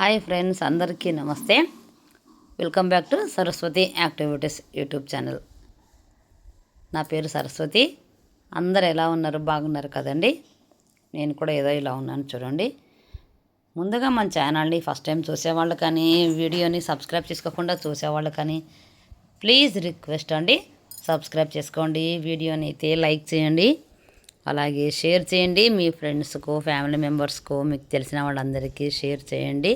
Hi friends అందరికీ నమస్తే. Welcome back to Saraswati activities YouTube channel. నా పేరు సరస్వతి. అందరు ఎలా ఉన్నారు? బాగున్నారు కదండి? నేను కూడా ఏదో ఇలా ఉన్నాను చూడండి. ముందుగా మన ఛానల్ని ఫస్ట్ టైం చూసేవాళ్ళు కానీ వీడియోని సబ్స్క్రైబ్ చేసుకోకుండా చూసేవాళ్ళు కానీ ప్లీజ్ రిక్వెస్ట్ అండి సబ్స్క్రైబ్ చేసుకోండి. వీడియోని అయితే లైక్ చేయండి. అలాగే షేర్ చేయండి. మీ ఫ్రెండ్స్కు ఫ్యామిలీ మెంబర్స్కు మీకు తెలిసిన వాళ్ళందరికీ షేర్ చేయండి.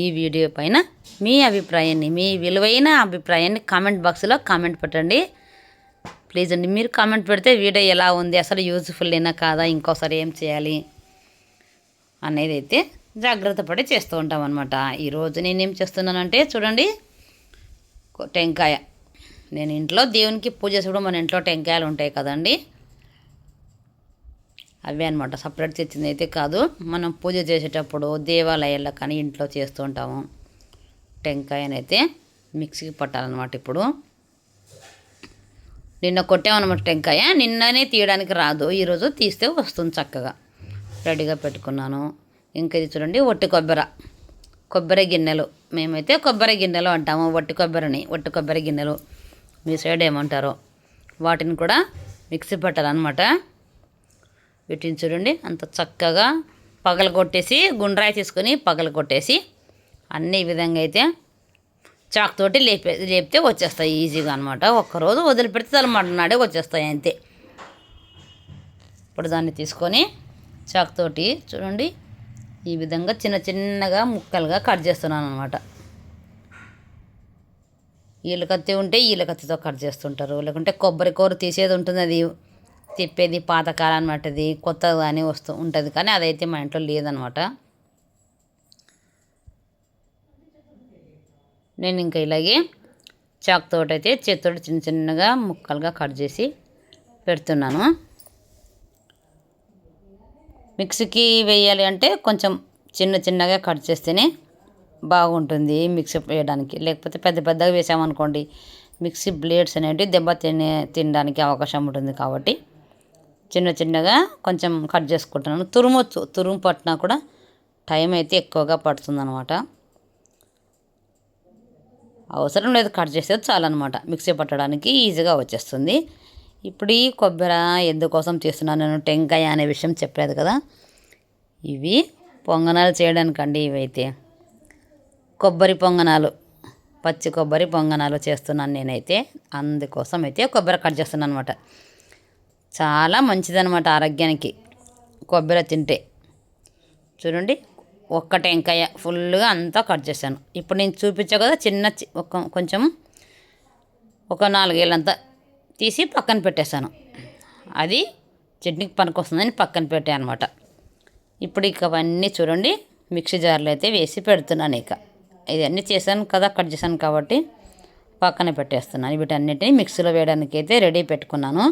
ఈ వీడియో పైన మీ అభిప్రాయాన్ని మీ విలువైన అభిప్రాయాన్ని కామెంట్ బాక్స్లో కామెంట్ పెట్టండి. ప్లీజ్ అండి మీరు కామెంట్ పెడితే వీడియో ఎలా ఉంది అసలు యూజ్ఫుల్ అయినా కాదా ఇంకోసారి ఏం చేయాలి అనేది అయితే జాగ్రత్త పడి చేస్తూ ఉంటాం అనమాట ఈరోజు నేనేం చేస్తున్నానంటే చూడండి టెంకాయ. నేను ఇంట్లో దేవునికి పూజ చేసేప్పుడు మన ఇంట్లో టెంకాయలు ఉంటాయి కదండి. అవే అనమాట సపరేట్ తెచ్చింది అయితే కాదు. మనం పూజ చేసేటప్పుడు దేవాలయాల్లో కానీ ఇంట్లో చేస్తూ ఉంటాము. టెంకాయనైతే మిక్సీకి పట్టాలన్నమాట ఇప్పుడు. నిన్న కొట్టామన్నమాట టెంకాయ. నిన్ననే తీయడానికి రాదు. ఈరోజు తీస్తే వస్తుంది చక్కగా. రెడీగా పెట్టుకున్నాను. ఇంకా ఇది చూడండి ఒట్టి కొబ్బరి. కొబ్బరి గిన్నెలు. మేమైతే కొబ్బరి గిన్నెలు అంటాము. వట్టి కొబ్బరిని. వట్టి కొబ్బరి గిన్నెలు. మీ సైడ్ ఏమంటారో. వాటిని కూడా మిక్సీ పట్టాలన్నమాట వీటిని చూడండి అంత చక్కగా పగల కొట్టేసి గుండ్రాయి తీసుకొని పగల కొట్టేసి అన్ని ఈ విధంగా అయితే చాక్ తోటి లేపే లేపితే వచ్చేస్తాయి ఈజీగా అనమాట ఒక్కరోజు వదిలిపెడితే చాలు నాడే వచ్చేస్తాయి అంతే. ఇప్పుడు దాన్ని తీసుకొని చాక్ తోటి చూడండి ఈ విధంగా చిన్న చిన్నగా ముక్కలుగా కట్ చేస్తున్నాను అనమాట ఈలకత్తి కత్తి ఉంటే ఈలకత్తితో కత్తితో కట్ చేస్తుంటారు. లేకుంటే కొబ్బరి కూర తీసేది ఉంటుంది అది. తిప్పేది పాతకాలం అనమాటది కొత్తది కానీ వస్తూ ఉంటుంది. కానీ అదైతే మా ఇంట్లో లేదనమాట. నేను ఇంకా ఇలాగే చాక్ అయితే చేతితోటి చిన్న చిన్నగా ముక్కలుగా కట్ చేసి పెడుతున్నాను. మిక్సీకి వేయాలి అంటే కొంచెం చిన్న చిన్నగా కట్ చేస్తేనే బాగుంటుంది మిక్సీ వేయడానికి. లేకపోతే పెద్ద పెద్దగా వేసామనుకోండి మిక్సీ బ్లేడ్స్ అనేవి దెబ్బ తినే తినడానికి అవకాశం ఉంటుంది కాబట్టి చిన్న చిన్నగా కొంచెం కట్ చేసుకుంటున్నాను. తురుమొచ్చు తురుము పట్టినా కూడా టైం అయితే ఎక్కువగా పడుతుంది అనమాట అవసరం లేదు కట్ చేసేది చాలన్నమాట. మిక్సీ పట్టడానికి ఈజీగా వచ్చేస్తుంది. ఇప్పుడు ఈ కొబ్బరి ఎందుకోసం చేస్తున్నాను నేను? టెంకాయ అనే విషయం చెప్పలేదు కదా. ఇవి పొంగనాలు చేయడానికండి ఇవైతే. కొబ్బరి పొంగనాలు పచ్చి కొబ్బరి పొంగనాలు చేస్తున్నాను నేనైతే. అందుకోసం అయితే కొబ్బరి కట్ చేస్తున్నాను అనమాట చాలా మంచిదనమాట ఆరోగ్యానికి. కొబ్బరి తింటే. చూడండి ఒక్క టెంకాయ ఫుల్గా అంతా కట్ చేశాను. ఇప్పుడు నేను చూపించా కదా చిన్న చి- ఒక కొంచెం ఒక నాలుగేళ్ళంతా తీసి పక్కన పెట్టేశాను. అది చట్నీకి పనికొస్తుందని పక్కన పెట్టాను అనమాట ఇప్పుడు ఇక అవన్నీ చూడండి మిక్సీ జార్లో అయితే వేసి పెడుతున్నాను ఇక. ఇవన్నీ చేశాను కదా కట్ చేశాను కాబట్టి పక్కన పెట్టేస్తున్నాను. వీటన్నిటిని మిక్సీలో వేయడానికి అయితే రెడీ పెట్టుకున్నాను.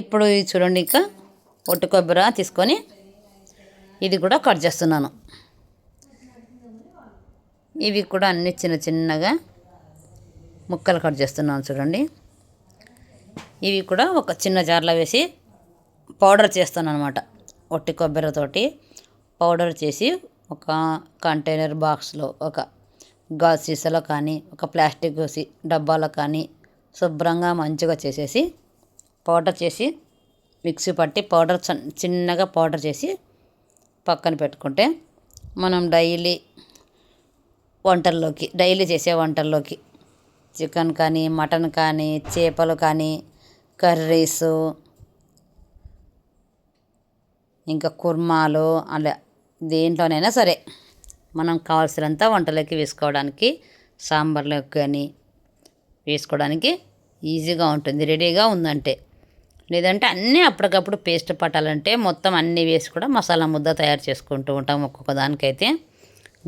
ఇప్పుడు ఇది చూడండి ఇంకా ఒట్టి కొబ్బరి తీసుకొని ఇది కూడా కట్ చేస్తున్నాను. ఇవి కూడా అన్ని చిన్న చిన్నగా ముక్కలు కట్ చేస్తున్నాను చూడండి. ఇవి కూడా ఒక చిన్న జార్లో వేసి పౌడర్ చేస్తాను అనమాట ఒట్టి కొబ్బరితోటి. పౌడర్ చేసి ఒక కంటైనర్ బాక్స్లో ఒక గాజు సీసాలో కానీ ఒక ప్లాస్టిక్ డబ్బాలో కానీ శుభ్రంగా మంచిగా చేసేసి పౌడర్ చేసి మిక్సీ పట్టి పౌడర్ చిన్నగా పౌడర్ చేసి పక్కన పెట్టుకుంటే మనం డైలీ వంటల్లోకి డైలీ చేసే వంటల్లోకి చికెన్ కానీ మటన్ కానీ చేపలు కానీ కర్రీస్ ఇంకా కుర్మాలు అలా దేంట్లోనైనా సరే మనం కావాల్సినంత వంటలోకి వేసుకోవడానికి సాంబార్లోకి కానీ వేసుకోవడానికి ఈజీగా ఉంటుంది రెడీగా ఉందంటే. లేదంటే అన్నీ అప్పటికప్పుడు పేస్ట్ పట్టాలంటే మొత్తం అన్నీ వేసి కూడా మసాలా ముద్ద తయారు చేసుకుంటూ ఉంటాం ఒక్కొక్క దానికైతే.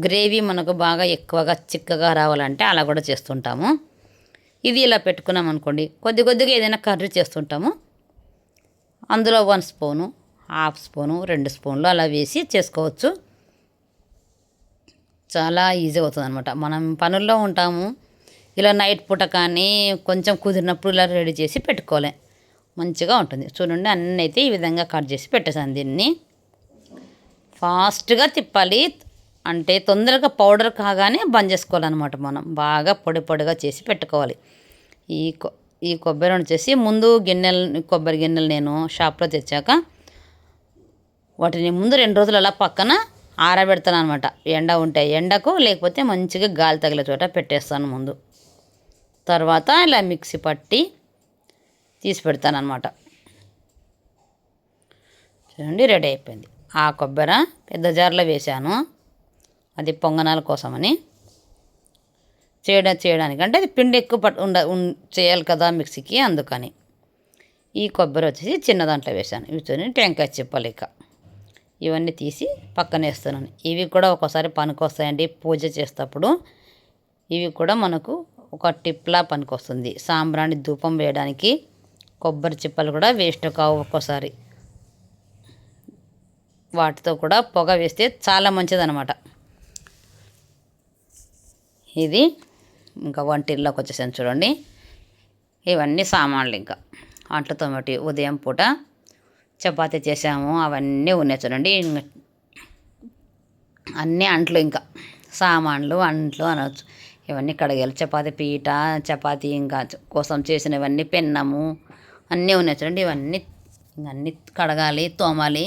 గ్రేవీ మనకు బాగా ఎక్కువగా చిక్కగా రావాలంటే అలా కూడా చేస్తుంటాము. ఇది ఇలా పెట్టుకున్నాం అనుకోండి కొద్ది కొద్దిగా ఏదైనా కర్రీ చేస్తుంటాము. అందులో వన్ స్పూను హాఫ్ స్పూను రెండు స్పూన్లు అలా వేసి చేసుకోవచ్చు. చాలా ఈజీ అవుతుంది అనమాట మనం పనుల్లో ఉంటాము. ఇలా నైట్ పూట కానీ కొంచెం కుదిరినప్పుడు ఇలా రెడీ చేసి పెట్టుకోవాలి. మంచిగా ఉంటుంది. చూడండి అన్నీ అయితే ఈ విధంగా కట్ చేసి పెట్టేసాను దీన్ని. ఫాస్ట్గా తిప్పాలి. అంటే తొందరగా పౌడర్ కాగానే బంద్ చేసుకోవాలన్నమాట మనం. బాగా పొడి పొడిగా చేసి పెట్టుకోవాలి. ఈ కొ ఈ కొబ్బరి వచ్చేసి ముందు గిన్నెలు కొబ్బరి గిన్నెలు నేను షాప్లో తెచ్చాక వాటిని ముందు రెండు రోజులు అలా పక్కన ఆరబెడతాను అనమాట ఎండ ఉంటే ఎండకు లేకపోతే మంచిగా గాలి తగిలే చోట పెట్టేస్తాను ముందు. తర్వాత ఇలా మిక్సీ పట్టి తీసి పెడతాను అనమాట చూడండి రెడీ అయిపోయింది. ఆ కొబ్బరి పెద్ద జార్లో వేశాను. అది పొంగనాల కోసమని. చేయడం చేయడానికి అంటే అది పిండి ఎక్కువ పట్ ఉండ చేయాలి కదా మిక్సీకి అందుకని. ఈ కొబ్బరి వచ్చేసి చిన్న దాంట్లో వేశాను. ఇవి చూడండి టెంకాయ చిప్పలేక ఇక. ఇవన్నీ తీసి పక్కన వేస్తున్నాను. ఇవి కూడా ఒక్కోసారి పనికొస్తాయండి. పూజ చేసేటప్పుడు ఇవి కూడా మనకు ఒక టిప్లా పనికొస్తుంది. సాంబ్రాణి ధూపం వేయడానికి కొబ్బరి చిప్పలు కూడా వేస్ట్ కావు ఒక్కోసారి. వాటితో కూడా పొగ వేస్తే చాలా మంచిదనమాట ఇది ఇంకా వంటిల్లోకి వచ్చేసాను చూడండి. ఇవన్నీ సామాన్లు ఇంకా. అంట్లతో ఉదయం పూట చపాతీ చేసాము అవన్నీ ఉన్నాయి చూడండి. అన్నీ అంట్లు ఇంకా సామాన్లు అంట్లు అనవచ్చు ఇవన్నీ కడగాలి చపాతీ పీట చపాతీ ఇంకా కోసం చేసినవన్నీ పెన్నము అన్నీ ఉన్నాయి చూడండి. ఇవన్నీ అన్నీ కడగాలి తోమాలి.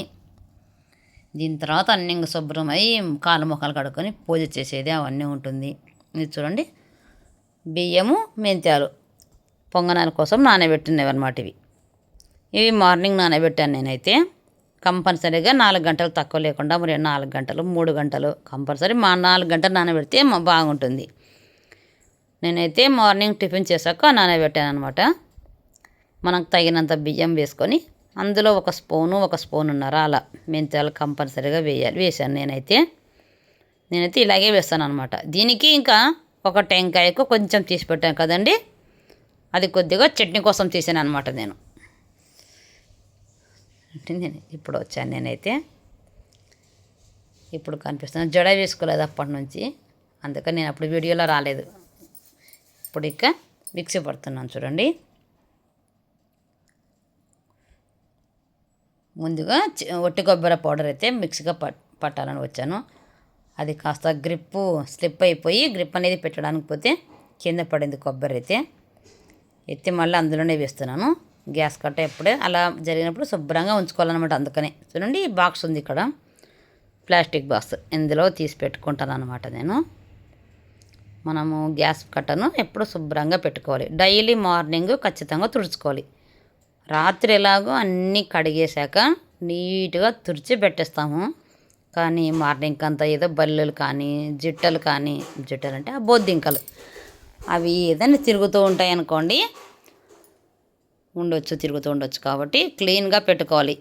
దీని తర్వాత అన్నీ ఇంకా శుభ్రమై కాలు ముఖాలు కడుక్కొని పూజ చేసేది అవన్నీ ఉంటుంది. ఇది చూడండి. బియ్యము మెంతాలు పొంగనాల కోసం నానబెట్టినవి అనమాట ఇవి. ఇవి మార్నింగ్ నానబెట్టాను నేనైతే. కంపల్సరీగా నాలుగు గంటలు తక్కువ లేకుండా మరి నాలుగు గంటలు మూడు గంటలు కంపల్సరీ మా నాలుగు గంటలు నానబెడితే బాగుంటుంది. నేనైతే మార్నింగ్ టిఫిన్ చేశాక నానబెట్టాను అనమాట మనకు తగినంత బియ్యం వేసుకొని అందులో ఒక స్పూను ఒక స్పూన్ ఉన్నర అలా మెంతాలు కంపల్సరీగా వేయాలి వేసాను నేనైతే. నేనైతే ఇలాగే వేస్తాను అనమాట దీనికి ఇంకా ఒక టెంకాయకు కొంచెం తీసి పెట్టాను కదండి. అది కొద్దిగా చట్నీ కోసం తీసాను అనమాట నేను. అంటే నేను ఇప్పుడు వచ్చాను. నేనైతే ఇప్పుడు కనిపిస్తున్నాను జడ వేసుకోలేదు అప్పటి నుంచి. అందుకని నేను అప్పుడు వీడియోలో రాలేదు. ఇప్పుడు ఇక మిక్సీ పడుతున్నాను చూడండి. ముందుగా ఒట్టి కొబ్బరి పౌడర్ అయితే మిక్సీగా పట్ పట్టాలని వచ్చాను. అది కాస్త గ్రిప్పు స్లిప్ అయిపోయి గ్రిప్ అనేది పెట్టడానికి పోతే కింద పడింది కొబ్బరి అయితే. ఎత్తి మళ్ళీ అందులోనే వేస్తున్నాను. గ్యాస్ కట్ట ఎప్పుడే అలా జరిగినప్పుడు శుభ్రంగా ఉంచుకోవాలన్నమాట అందుకనే. చూడండి ఈ బాక్స్ ఉంది ఇక్కడ. ప్లాస్టిక్ బాక్స్ ఇందులో తీసి పెట్టుకుంటాను అనమాట నేను. మనము గ్యాస్ కట్టను ఎప్పుడు శుభ్రంగా పెట్టుకోవాలి. డైలీ మార్నింగ్ ఖచ్చితంగా తుడుచుకోవాలి. రాత్రి ఎలాగో అన్నీ కడిగేశాక నీట్గా తుడిచి పెట్టేస్తాము. కానీ మార్నింగ్ అంతా ఏదో బల్లెలు కానీ జిట్టలు కానీ జిట్టలు అంటే ఆ బొద్దింకలు. అవి ఏదైనా తిరుగుతూ ఉంటాయి అనుకోండి ఉండొచ్చు తిరుగుతూ ఉండొచ్చు. కాబట్టి క్లీన్గా పెట్టుకోవాలి.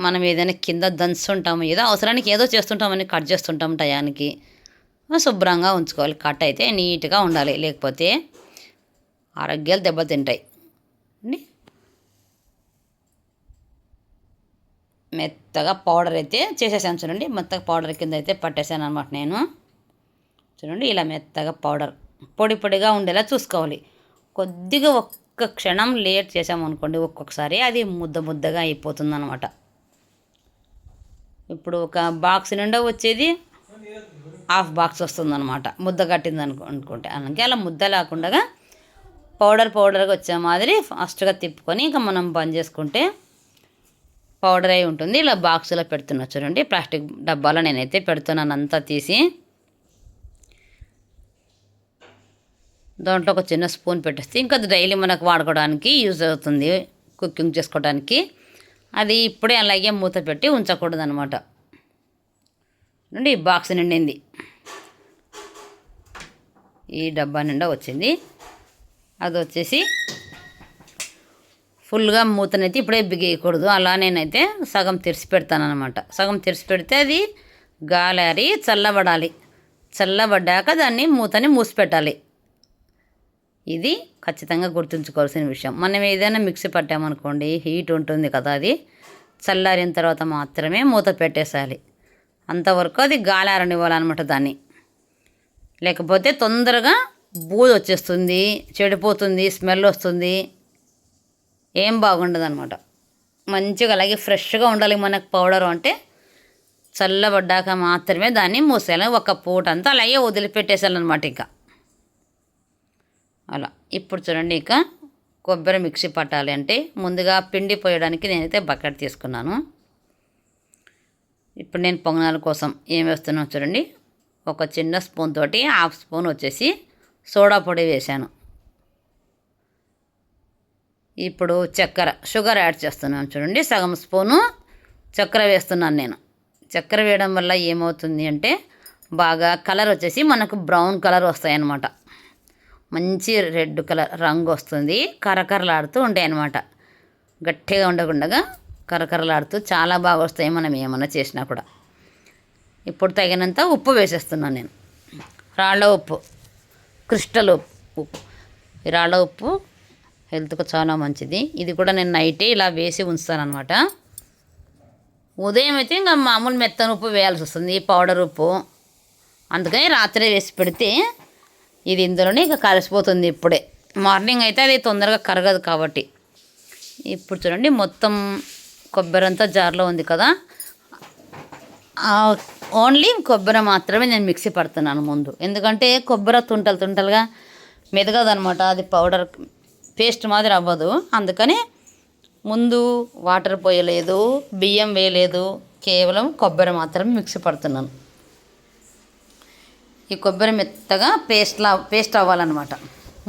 మనం ఏదైనా కింద దంచుంటాము ఏదో అవసరానికి ఏదో చేస్తుంటామని కట్ చేస్తుంటాం టయానికి. శుభ్రంగా ఉంచుకోవాలి. కట్ అయితే నీట్గా ఉండాలి. లేకపోతే ఆరోగ్యాలు దెబ్బతింటాయి. అండి? మెత్తగా పౌడర్ అయితే చేసేసాను. చూడండి మెత్తగా పౌడర్ కింద అయితే పట్టేసాను అనమాట నేను. చూడండి ఇలా మెత్తగా పౌడర్ పొడి పొడిగా ఉండేలా చూసుకోవాలి. కొద్దిగా ఒక్క క్షణం లేట్ చేసామనుకోండి ఒక్కొక్కసారి అది ముద్ద ముద్దగా అయిపోతుంది అనమాట ఇప్పుడు ఒక బాక్స్ నిండా వచ్చేది హాఫ్ బాక్స్ వస్తుందన్నమాట. ముద్ద కట్టింది అనుకో అనుకుంటే. అలాగే అలా ముద్ద లేకుండా పౌడర్ పౌడర్గా వచ్చే మాదిరి ఫాస్ట్గా తిప్పుకొని ఇంకా మనం బంద్ చేసుకుంటే పౌడర్ అయి ఉంటుంది. ఇలా బాక్సులో పెడుతున్నా చూడండి. ప్లాస్టిక్ డబ్బాలో నేనైతే పెడుతున్నాను అంతా తీసి దాంట్లో ఒక చిన్న స్పూన్ పెట్టేస్తే ఇంకా అది డైలీ మనకు వాడుకోవడానికి యూజ్ అవుతుంది కుకింగ్ చేసుకోవడానికి. అది ఇప్పుడే అలాగే మూత పెట్టి ఉంచకూడదు అనమాట నుండి బాక్స్ నిండింది. ఈ డబ్బా నిండా వచ్చింది. అది వచ్చేసి ఫుల్గా మూతనైతే ఇప్పుడే బిగేయకూడదు. అలా నేనైతే సగం తెరిచి పెడతానమాట సగం తెరిచి పెడితే అది గాలారి చల్లబడాలి. చల్లబడ్డాక దాన్ని మూతని మూసి పెట్టాలి ఇది ఖచ్చితంగా గుర్తుంచుకోవాల్సిన విషయం. మనం ఏదైనా మిక్సీ పట్టామనుకోండి హీట్ ఉంటుంది కదా అది చల్లారిన తర్వాత మాత్రమే మూత పెట్టేసాలి అంతవరకు అది గాలారనివ్వాలన్నమాట దాన్ని. లేకపోతే తొందరగా బూజు వచ్చేస్తుంది చెడిపోతుంది స్మెల్ వస్తుంది ఏం బాగుండదు అనమాట మంచిగా అలాగే ఫ్రెష్గా ఉండాలి మనకు పౌడర్ అంటే చల్లబడ్డాక మాత్రమే దాన్ని మూసేయాలి. ఒక పూట అంతా అలాగే వదిలిపెట్టేసాలన్నమాట ఇంకా. అలా. ఇప్పుడు చూడండి ఇక కొబ్బరి మిక్సీ పట్టాలి అంటే ముందుగా పిండి పోయడానికి నేనైతే బకెట్ తీసుకున్నాను. ఇప్పుడు నేను పొంగనాల కోసం ఏం వేస్తున్నాను చూడండి. ఒక చిన్న స్పూన్ తోటి హాఫ్ స్పూన్ వచ్చేసి సోడా పొడి వేశాను. ఇప్పుడు చక్కెర షుగర్ యాడ్ చేస్తున్నాను చూడండి. సగం స్పూను చక్కెర వేస్తున్నాను నేను. చక్కెర వేయడం వల్ల ఏమవుతుంది అంటే బాగా కలర్ వచ్చేసి మనకు బ్రౌన్ కలర్ వస్తాయన్నమాట. మంచి రెడ్ కలర్ రంగు వస్తుంది. కరకరలాడుతూ ఉంటాయి అన్నమాట. గట్టిగా ఉండకుండా కరకరలాడుతూ చాలా బాగా వస్తాయి మనం ఏమైనా చేసినా కూడా. ఇప్పుడు తగినంత ఉప్పు వేసేస్తున్నాను నేను. రాళ్ళ ఉప్పు. క్రిస్టల్ ఉప్పు. రాళ్ళ ఉప్పు హెల్త్కు చాలా మంచిది. ఇది కూడా నేను నైటే ఇలా వేసి ఉంచుతాను అనమాట ఉదయం అయితే ఇంకా మామూలు మెత్తని ఉప్పు వేయాల్సి వస్తుంది. పౌడర్ ఉప్పు. అందుకని రాత్రి వేసి పెడితే ఇది ఇందులోనే ఇక కలిసిపోతుంది ఇప్పుడే. మార్నింగ్ అయితే అది తొందరగా కరగదు కాబట్టి. ఇప్పుడు చూడండి మొత్తం కొబ్బరి అంతా జార్లో ఉంది కదా. ఓన్లీ కొబ్బరి మాత్రమే నేను మిక్సీ పడుతున్నాను ముందు. ఎందుకంటే కొబ్బరి తుంటలు తుంటలుగా మెదగదనమాట. అది పౌడర్ పేస్ట్ మాదిరి అవ్వదు. అందుకని ముందు వాటర్ పోయలేదు బియ్యం వేయలేదు కేవలం కొబ్బరి మాత్రమే మిక్సీ పడుతున్నాను. ఈ కొబ్బరి మెత్తగా పేస్ట్లా పేస్ట్ అవ్వాలన్నమాట.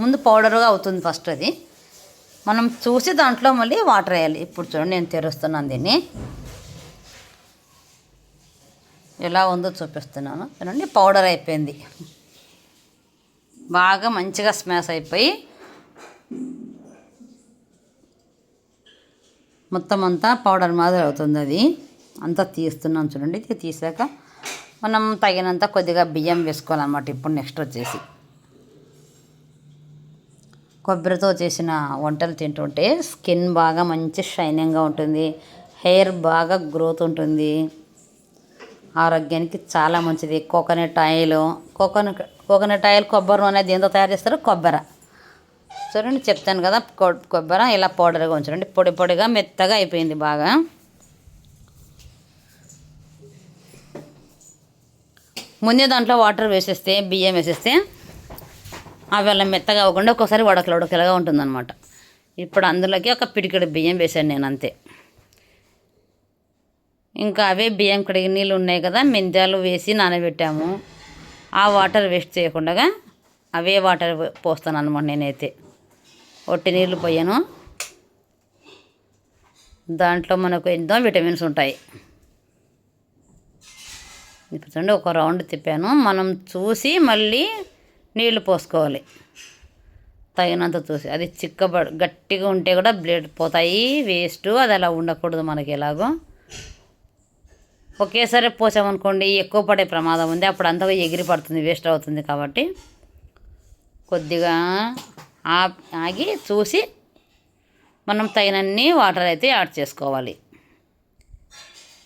ముందు పౌడర్గా అవుతుంది ఫస్ట్ అది. మనం చూసి దాంట్లో మళ్ళీ వాటర్ వేయాలి. ఇప్పుడు చూడండి నేను తెరుస్తున్నాను దీన్ని. ఎలా ఉందో చూపిస్తున్నాను. చూడండి పౌడర్ అయిపోయింది. బాగా మంచిగా స్మాష్ అయిపోయి మొత్తం అంతా పౌడర్ మాదిరి అవుతుంది అది. అంతా తీస్తున్నాను చూడండి ఇది తీసాక మనం తగినంత కొద్దిగా బియ్యం వేసుకోవాలన్నమాట ఇప్పుడు నెక్స్ట్ వచ్చేసి. కొబ్బరితో చేసిన వంటలు తింటుంటే స్కిన్ బాగా మంచి షైనింగ్గా ఉంటుంది. హెయిర్ బాగా గ్రోత్ ఉంటుంది. ఆరోగ్యానికి చాలా మంచిది. Coconut oil coconut coconut oil కొబ్బరి నూనె దేంతో తయారు చేస్తారు? కొబ్బరి. చూడండి చెప్తాను కదా కొబ్బరి ఇలా పౌడర్గా ఉంచండి. పొడి పొడిగా మెత్తగా అయిపోయింది బాగా. ముందే దాంట్లో వాటర్ వేసేస్తే బియ్యం వేసేస్తే అవి అలా మెత్తగా అవ్వకుండా ఒక్కోసారి ఉడకలు ఉడకలుగా ఉంటుందన్నమాట. ఇప్పుడు అందులోకి ఒక పిడికిడి బియ్యం వేసాను నేను అంతే. ఇంకా అవే బియ్యం కడిగి నీళ్ళు ఉన్నాయి కదా మెంతాలు వేసి నానబెట్టాము. ఆ వాటర్ వేస్ట్ చేయకుండా అవే వాటర్ పోస్తాను అనమాట నేనైతే. ఒట్టి నీళ్ళు పోయాను. దాంట్లో మనకు ఎన్నో విటమిన్స్ ఉంటాయి. చూడండి ఒక రౌండ్ తిప్పాను. మనం చూసి మళ్ళీ నీళ్ళు పోసుకోవాలి. తగినంత చూసి. అది చిక్కబ గట్టిగా ఉంటే కూడా బ్లేడ్ పోతాయి. వేస్ట్. అది అలా ఉండకూడదు మనకి ఎలాగో. ఒకేసారి పోసామనుకోండి ఎక్కువ పడే ప్రమాదం ఉంది. అప్పుడు అంతగా ఎగిరి పడుతుంది వేస్ట్ అవుతుంది కాబట్టి. కొద్దిగా ఆ- ఆగి చూసి మనం తగినన్ని వాటర్ అయితే యాడ్ చేసుకోవాలి.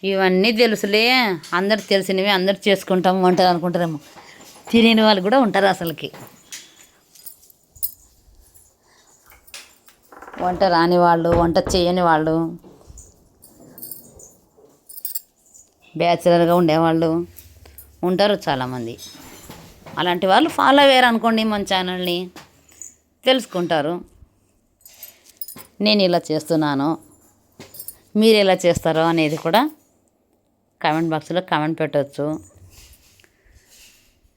ఇవన్నీ తెలుసులే. అందరు తెలిసినవి అందరు చేసుకుంటాం వంటలు అనుకుంటారేమో. తినని వాళ్ళు కూడా ఉంటారు అసలుకి. వంట రాని వాళ్ళు వంట చేయని వాళ్ళు బ్యాచిలర్గా ఉండేవాళ్ళు ఉంటారు చాలామంది. అలాంటి వాళ్ళు ఫాలో అయ్యారు అనుకోండి మన ఛానల్ని. తెలుసుకుంటారు. నేను ఇలా చేస్తున్నాను. మీరు ఎలా చేస్తారో అనేది కూడా కామెంట్ బాక్స్లో కామెంట్ పెట్టవచ్చు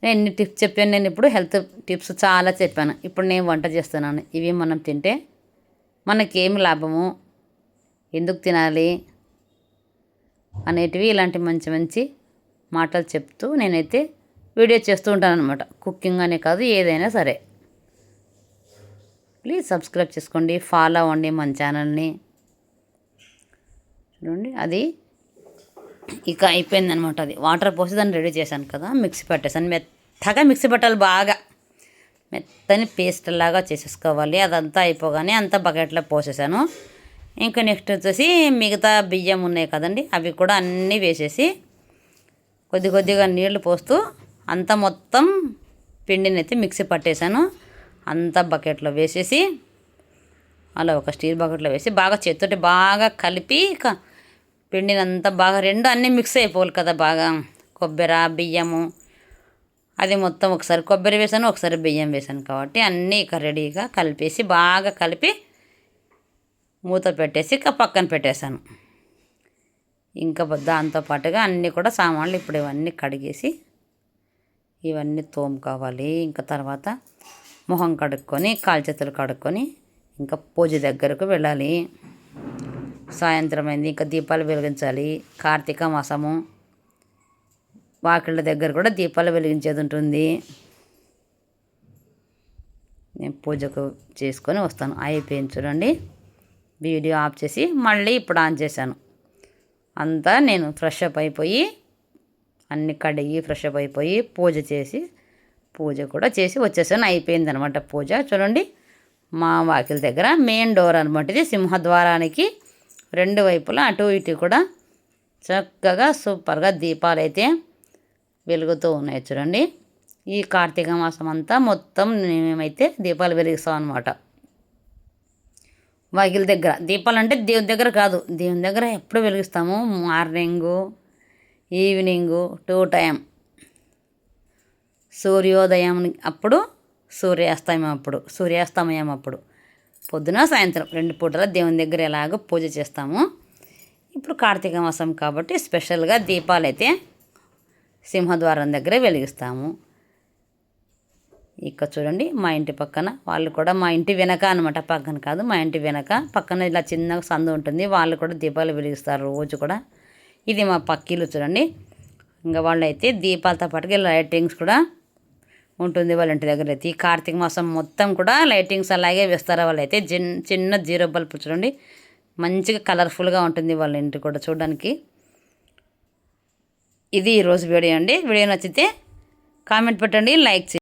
నేను ఎన్ని టిప్స్ చెప్పాను నేను ఇప్పుడు హెల్త్ టిప్స్ చాలా చెప్పాను. ఇప్పుడు నేను వంట చేస్తున్నాను. ఇవి మనం తింటే మనకేం లాభము? ఎందుకు తినాలి? అనేటివి ఇలాంటి మంచి మంచి మాటలు చెప్తూ నేనైతే వీడియో చేస్తూ ఉంటాను అనమాట కుకింగ్ అనే కాదు ఏదైనా సరే. ప్లీజ్ సబ్స్క్రైబ్ చేసుకోండి ఫాలో అవ్వండి మన ఛానల్ని. చూడండి అది ఇక అయిపోయింది అనమాట అది. వాటర్ పోసి దాన్ని రెడీ చేశాను కదా మిక్సీ పట్టేసాను మెత్తగా మిక్సీ పెట్టాలి బాగా. మెత్తని పేస్ట్ లాగా చేసేసుకోవాలి. అదంతా అయిపోగానే అంతా బకెట్లో పోసేసాను ఇంకా నెక్స్ట్ వచ్చేసి మిగతా బియ్యం ఉన్నాయి కదండి అవి కూడా అన్నీ వేసేసి కొద్ది కొద్దిగా నీళ్ళు పోస్తూ అంతా మొత్తం పిండిని అయితే మిక్సీ పట్టేశాను. అంతా బకెట్లో వేసేసి అలా ఒక స్టీల్ బకెట్లో వేసి బాగా చేతితోటి బాగా కలిపి ఇక పిండినంతా బాగా రెండు అన్నీ మిక్స్ అయిపోవాలి కదా బాగా. కొబ్బరి బియ్యము. అది మొత్తం ఒకసారి కొబ్బరి వేసాను ఒకసారి బియ్యం వేసాను కాబట్టి అన్నీ ఇక రెడీగా కలిపేసి బాగా కలిపి మూత పెట్టేసి ఇక పక్కన పెట్టేశాను. ఇంకా దాంతో పాటుగా అన్నీ కూడా సామాన్లు ఇప్పుడు ఇవన్నీ కడిగేసి ఇవన్నీ తోముకోవాలి. ఇంకా తర్వాత మొహం కడుక్కొని కాల్చేతులు కడుక్కొని ఇంకా పూజ దగ్గరకు వెళ్ళాలి. సాయంత్రం అయింది. ఇంకా దీపాలు వెలిగించాలి. కార్తీక మాసము. వాకిళ్ళ దగ్గర కూడా దీపాలు వెలిగించేది ఉంటుంది. నేను పూజకు చేసుకొని వస్తాను. అయిపోయింది చూడండి. వీడియో ఆఫ్ చేసి మళ్ళీ ఇప్పుడు ఆన్ చేశాను. అంతా నేను ఫ్రెష్ అప్ అయిపోయి అన్ని కడిగి ఫ్రెష్ అప్ అయిపోయి పూజ చేసి పూజ కూడా చేసి వచ్చేసాను. అయిపోయింది అనమాట పూజ. చూడండి మా వాకిల దగ్గర మెయిన్ డోర్ అనమాట ఇది. సింహద్వారానికి రెండు వైపులా అటు ఇటు కూడా చక్కగా సూపర్గా దీపాలు అయితే వెలుగుతూ ఉన్నాయి చూడండి. ఈ కార్తీక మాసం అంతా మొత్తం మేమైతే దీపాలు వెలిగిస్తాం అనమాట వాకిల దగ్గర. దీపాలు అంటే దేవుని దగ్గర కాదు. దేవుని దగ్గర ఎప్పుడు వెలిగిస్తాము? Morning evening two time. సూర్యోదయం అప్పుడు సూర్యాస్తమయం అప్పుడు. సూర్యాస్తమయం అప్పుడు. పొద్దున సాయంత్రం రెండు పూటల దేవుని దగ్గర ఎలాగో పూజ చేస్తాము. ఇప్పుడు కార్తీక మాసం కాబట్టి స్పెషల్గా దీపాలు అయితే సింహద్వారం దగ్గరే వెలిగిస్తాము. ఇక్కడ చూడండి మా ఇంటి పక్కన వాళ్ళు కూడా మా ఇంటి వెనక అనమాట పక్కన కాదు మా ఇంటి వెనక పక్కన ఇలా చిన్నగా సందు ఉంటుంది వాళ్ళు కూడా దీపాలు వెలిగిస్తారు రోజు కూడా. ఇది మా పక్కీలు చూడండి. ఇంకా వాళ్ళైతే దీపాలతో పాటుగా లైటింగ్స్ కూడా ఉంటుంది వాళ్ళ ఇంటి దగ్గర అయితే ఈ కార్తీక మాసం మొత్తం కూడా లైటింగ్స్ అలాగే వేస్తారు వాళ్ళైతే. చిన్న చిన్న జీరో బల్బ్ చూడండి. మంచిగా కలర్ఫుల్గా ఉంటుంది వాళ్ళ ఇంటి కూడా చూడడానికి. ఇది ఈరోజు వీడియో అండి. వీడియో నచ్చితే కామెంట్ పెట్టండి లైక్ చేయండి.